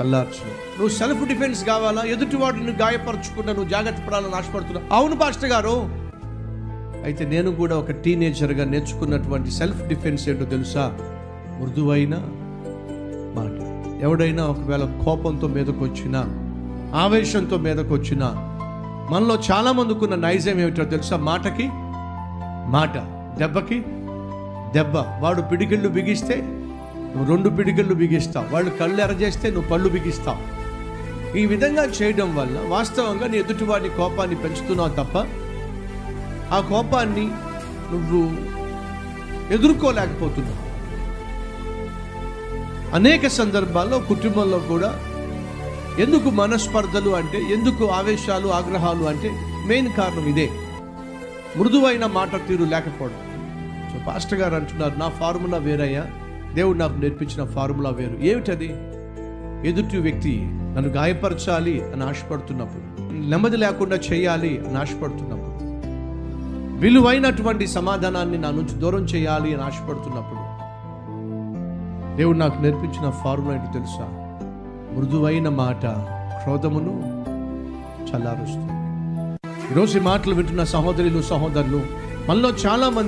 చల్లార్చు నువ్వు self defence కావాలా? ఎదుటివాడిని గాయపరచుకున్నా నువ్వు జాగ్రత్త పడాలని ఆశపడుతున్నావు అవును పాస్టర్ గారు. అయితే నేను కూడా ఒక టీనేజర్గా నేర్చుకున్నటువంటి సెల్ఫ్ డిఫెన్స్ ఏంటో తెలుసా? మృదువైన మాట. ఎవడైనా ఒకవేళ కోపంతో మీదకు వచ్చినా ఆవేశంతో మీదకు వచ్చినా మనలో చాలా ఉన్న నైజం ఏమిటో తెలుసా? మాటకి? మాట. దెబ్బకి? దెబ్బ. వాడు పిడికిళ్ళు బిగిస్తే నువ్వు రెండు పిడికిళ్ళు బిగిస్తావు. వాళ్ళు కళ్ళు ఎరజేస్తే నువ్వు పళ్ళు బిగిస్తావు. ఈ విధంగా చేయడం వల్ల వాస్తవంగా నీ ఎదుటివాడి కోపాన్ని పెంచుతున్నావు తప్ప ఆ కోపాన్ని నువ్వు ఎదుర్కోలేకపోతున్నావు. అనేక సందర్భాల్లో కుటుంబంలో కూడా ఎందుకు మనస్పర్ధలు అంటే ఎందుకు ఆవేశాలు ఆగ్రహాలు అంటే మెయిన్ కారణం ఇదే. మృదువైన మాట తీరు లేకపోవడం. సో పాస్టర్ గారు అంటున్నారు నా ఫార్ములా వేరయ్యా. దేవుడు నాకు నేర్పించిన ఫార్ములా వేరు. ఏమిటది? ఎదుటి వ్యక్తి నన్ను గాయపరచాలి అని ఆశపడుతున్నప్పుడు నెమ్మది లేకుండా చేయాలి అని ఆశపడుతున్నప్పుడు విలువైనటువంటి సమాధానాన్ని నా నుంచి దూరం చేయాలి అని ఆశపడుతున్నప్పుడు దేవుడు నాకు నేర్పించిన ఫార్ములా ఏంటి తెలుసా? మృదువైన మాట క్రోధమును చల్లారుస్తుంది. ఈరోజు ఈ మాటలు వింటున్న సహోదరులు సహోదరులు మనలో చాలా మంది